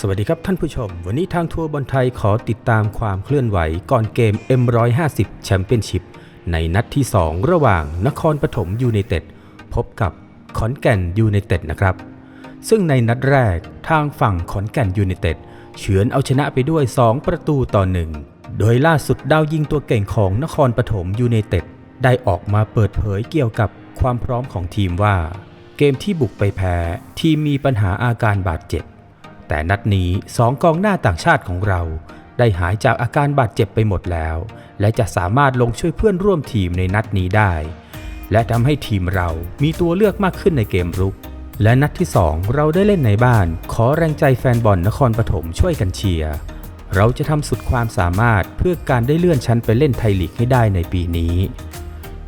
สวัสดีครับท่านผู้ชม วันนี้ทางทัวร์บอลไทยขอติดตามความเคลื่อนไหวก่อนเกม M150 แชมเปี้ยนชิพในนัดที่ 2 ระหว่างนครปฐมยูไนเต็ดพบกับขอนแก่นยูไนเต็ดนะครับ ซึ่งในนัดแรกทางฝั่งขอนแก่นยูไนเต็ดเฉือนเอาชนะไปด้วย 2 ประตูต่อหนึ่งโดยล่าสุดดาวยิงตัวเก่งของนครปฐมยูไนเต็ดได้ออกมาเปิดเผยเกี่ยวกับความพร้อมของทีมว่า เกมที่บุกไปแพ้ทีมมีปัญหาอาการบาดเจ็บ แต่นัดนี้สองกองหน้าต่างชาติของเรา ได้หายจากอาการบาดเจ็บไปหมดแล้ว และจะสามารถลงช่วยเพื่อนร่วมทีมในนัดนี้ได้ และทำให้ทีมเรามีตัวเลือกมากขึ้นในเกมรุก และนัดที่ 2 เราได้เล่นในบ้าน ขอแรงใจแฟนบอลนครปฐมช่วยกันเชียร์เราจะทำสุดความสามารถเพื่อการได้เลื่อนชั้นไปเล่นไทยลีกให้ได้ในปีนี้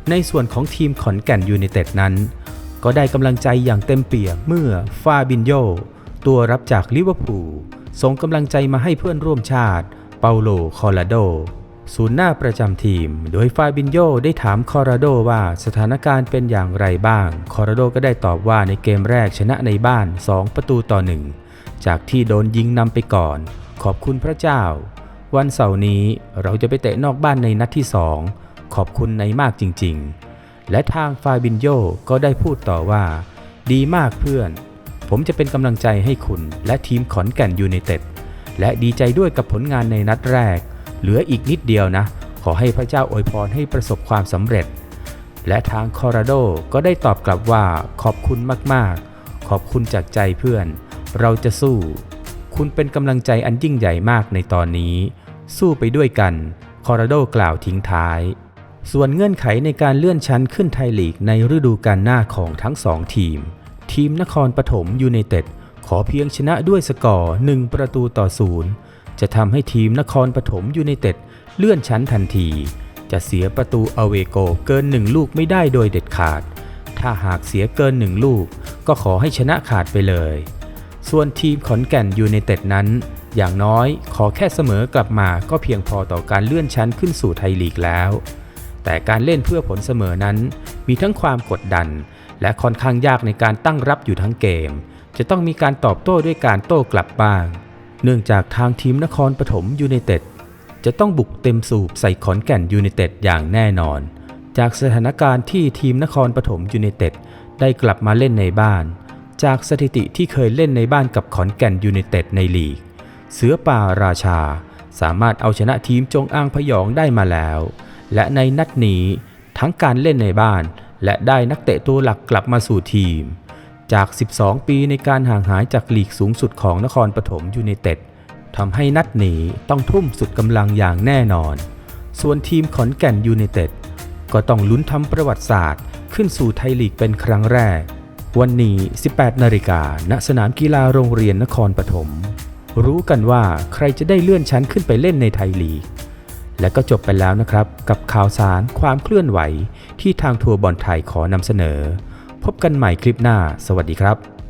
ในส่วนของทีมขอนแก่นยูไนเต็ดนั้น ก็ได้กำลังใจอย่างเต็มเปี่ยมเมื่อฟาบินโย ตัวรับจากลิเวอร์พูลส่งกำลังใจมาให้เพื่อนร่วมชาติ เปาโล คอราโด ศูนย์หน้าประจำทีม โดยฟาบินโยได้ถามคอราโดว่าสถานการณ์เป็นอย่างไรบ้าง คอราโดก็ได้ตอบว่าในเกมแรกชนะในบ้าน 2 ประตูต่อหนึ่งจากที่โดนยิงนำไปก่อน ขอบคุณพระเจ้า วันเสาร์นี้เราจะไปเตะนอกบ้านในนัดที่ 2 ขอบคุณในมากจริง ๆ และทางฟาบินโยก็ได้พูดต่อว่า ดีมากเพื่อน ผมจะเป็นกำลังใจให้คุณและทีมขอนแก่นยูไนเต็ดและดีใจด้วยกับผลงานในนัดแรก เหลืออีกนิดเดียวนะ ขอให้พระเจ้าอวยพรให้ประสบความสำเร็จ และทางคอราโดก็ได้ตอบกลับว่าขอบคุณมากๆ ขอบคุณจากใจเพื่อน เราจะสู้ คุณเป็นกำลังใจอันยิ่งใหญ่มากในตอนนี้ สู้ไปด้วยกัน คอราโดกล่าวทิ้งท้าย ส่วนเงื่อนไขในการเลื่อนชั้นขึ้นไทยลีกในฤดูกาลหน้าของทั้งสองทีม ทีมนครปฐมยูไนเต็ดขอเพียงชนะด้วยสกอร์1ประตูต่อศูนย์จะทำให้ทีมนครปฐมยูไนเต็ดเลื่อนชั้นทันที จะเสียประตูอเวโกเกิน1ลูกไม่ได้โดยเด็ดขาด ถ้าหากเสียเกิน1ลูก ก็ขอให้ชนะขาดไปเลย ส่วนทีมขอนแก่นยูไนเต็ดนั้น อย่างน้อยขอแค่เสมอกลับมาก็เพียงพอต่อการเลื่อนชั้นขึ้นสู่ไทยลีกแล้ว แต่การเล่นเพื่อผลเสมอนั้น มีทั้งความกดดัน และค่อนข้างยากในการตั้งรับอยู่ทั้งเกม จะต้องมีการตอบโต้ด้วยการโต้กลับบ้าง เนื่องจากทางทีมนครปฐมยูไนเต็ดจะต้องบุกเต็มสูบใส่ขอนแก่นยูไนเต็ดอย่างแน่นอน จากสถานการณ์ที่ทีมนครปฐมยูไนเต็ดได้กลับมาเล่นในบ้าน จากสถิติที่เคยเล่นในบ้านกับขอนแก่นยูไนเต็ดในลีก เสือป่าราชา สามารถเอาชนะทีมจงอางพยองได้มาแล้ว และในนัดนี้ทั้งการเล่นในบ้าน และได้นักเตะตัวหลักกลับมาสู่ทีม จาก 12 ปีในการห่างหายจากลีกสูงสุดของนครปฐมยูไนเต็ดทำให้นัดนี้ต้องทุ่มสุดกำลังอย่างแน่นอน ส่วนทีมขอนแก่นยูไนเต็ดก็ต้องลุ้นทำประวัติศาสตร์ ขึ้นสู่ไทยลีกเป็นครั้งแรก วันนี้ 18 นาฬิกาณสนามกีฬาโรงเรียนนครปฐม รู้กันว่าใครจะได้เลื่อนชั้นขึ้นไปเล่นในไทยลีก และก็จบไปแล้วนะครับ กับข่าวสารความเคลื่อนไหวที่ทางทัวร์บอลไทยขอนำเสนอ พบกันใหม่คลิปหน้า สวัสดีครับ